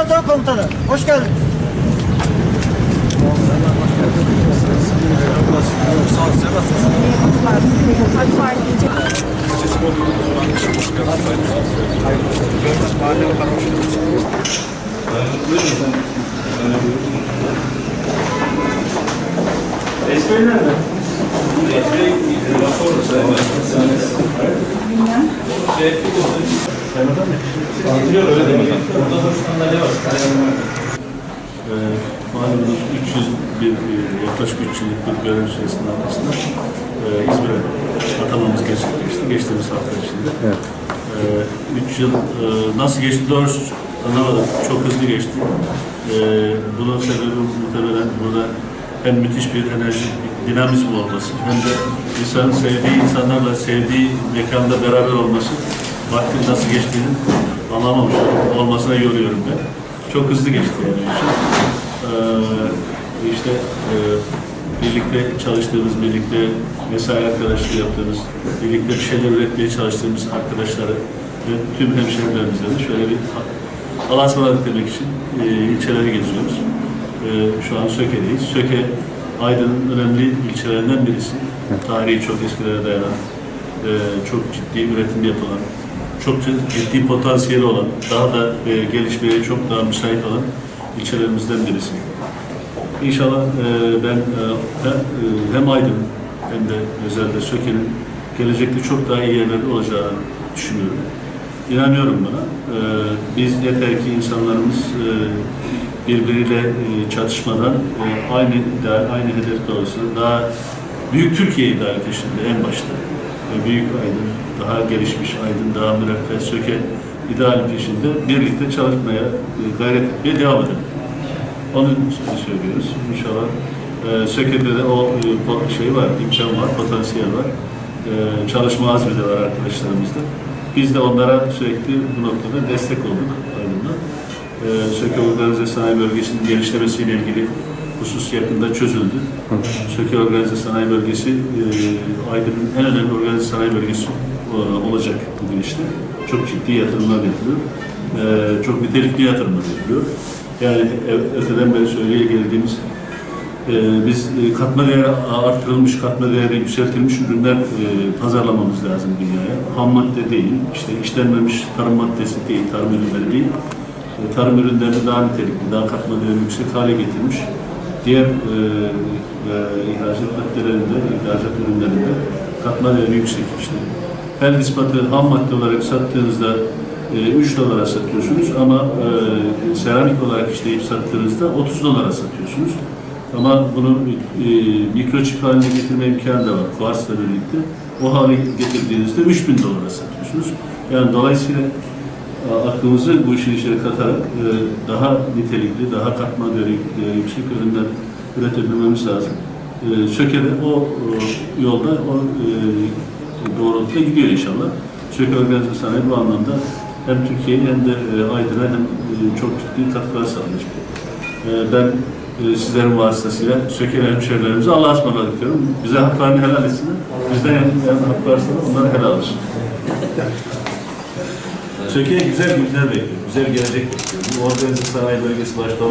Gaziantep Komutanı. Hoş geldin. Esmer nerede? Esmer rapor Ee, malumunuz 300 bir e, yaklaşık 3 yıllık bir görev süresinin arkasında e, İzmir'e atamamız gerçekleşti. Geçtiğimiz hafta içinde. Evet. 3 yıl e, nasıl geçti doğrusu anlamadım. Çok hızlı geçti. E, bunun sebebi muhtemelen burada hem müthiş bir enerji, dinamizm olması hem de insanın sevdiği insanlarla sevdiği mekanda beraber olması vaktin nasıl geçtiğini anlamamış olmasına yoruyorum ben. Çok hızlı geçti yani bu işin. E, işte e, birlikte çalıştığımız, birlikte mesai arkadaşlığı yaptığımız, birlikte bir şeyler üretmeye çalıştığımız arkadaşları ve tüm hemşehrilerimizle de şöyle bir Allah'a ısmarladık demek için e, ilçeleri geziyoruz. E, şu an Söke'deyiz. Söke, Aydın'ın önemli ilçelerinden birisi. Tarihi çok eskilere dayanan, e, çok ciddi üretim yapılan, çok ciddi potansiyeli olan, daha da e, gelişmeye çok daha müsait olan ilçelerimizden birisi. İnşallah e, ben hem, Aydın hem de özellikle Söke'nin gelecekte çok daha iyi yerlerde olacağını düşünüyorum. İnanıyorum buna. Biz yeter ki insanlarımız birbiriyle e, çatışmadan e, aynı ideal, aynı hedef doğrultusunda daha büyük Türkiye ideali peşinde en başta. Büyük Aydın, daha gelişmiş Aydın, daha müreffeh Söke ideali peşinde birlikte çalışmaya, e, gayret etmeye devam edelim. İçin söylüyoruz. İnşallah e, Söke'de de o şey var, imkan var, potansiyel var. Çalışma azmi de var arkadaşlarımızda. Biz de onlara sürekli bu noktada destek olduk. E, Söke Organize Sanayi Bölgesi'nin genişlemesiyle ilgili husus yakında çözüldü. Söke Organize Sanayi Bölgesi e, Aydın'ın en önemli organize sanayi bölgesi e, olacak bu gidişle. Çok ciddi yatırımlar yapılıyor. E, çok nitelikli yatırımlar yapılıyor. Yani e- öteden beri söyleye geldiğimiz e, biz e, katma değeri arttırılmış, katma değeri yükseltilmiş ürünler e, pazarlamamız lazım dünyaya. Ham madde değil, işte işlenmemiş tarım maddesi değil, tarım ürünleri değil. Tarım ürünlerini daha nitelikli, daha katma değeri yüksek hale getirmiş. Diğer e, e, ihracat maddelerinde, ihracat ürünlerinde katma değeri yüksek işte. Fel ispatı ham madde olarak sattığınızda e, 3 dolara satıyorsunuz ama e, seramik olarak işleyip sattığınızda 30 dolara satıyorsunuz. Ama bunu e, mikroçip haline getirme imkanı da var. Kuarsla birlikte. O hale getirdiğinizde 3000 dolara satıyorsunuz. Yani dolayısıyla aklımızı bu işin içine katarak e, daha nitelikli, daha katma değeri yüksek ürünler üretebilmemiz lazım. E, Söke'de o yolda, o e, doğrultuda gidiyor inşallah. Söke Organize Sanayi bu anlamda hem Türkiye'ye hem de Aydın'a hem çok ciddi katkılar sağlayacak. Ben sizlerin vasıtasıyla Söke'li hemşehrilerimize Allah'a ısmarladık diyorum. Bize haklarını helal etsinler. Bizden yani, yani hak varsa da onlara helal olsun. Söke'ye güzel günler bekliyor, güzel gelecek bekliyor. Bu organize sanayi bölgesi başta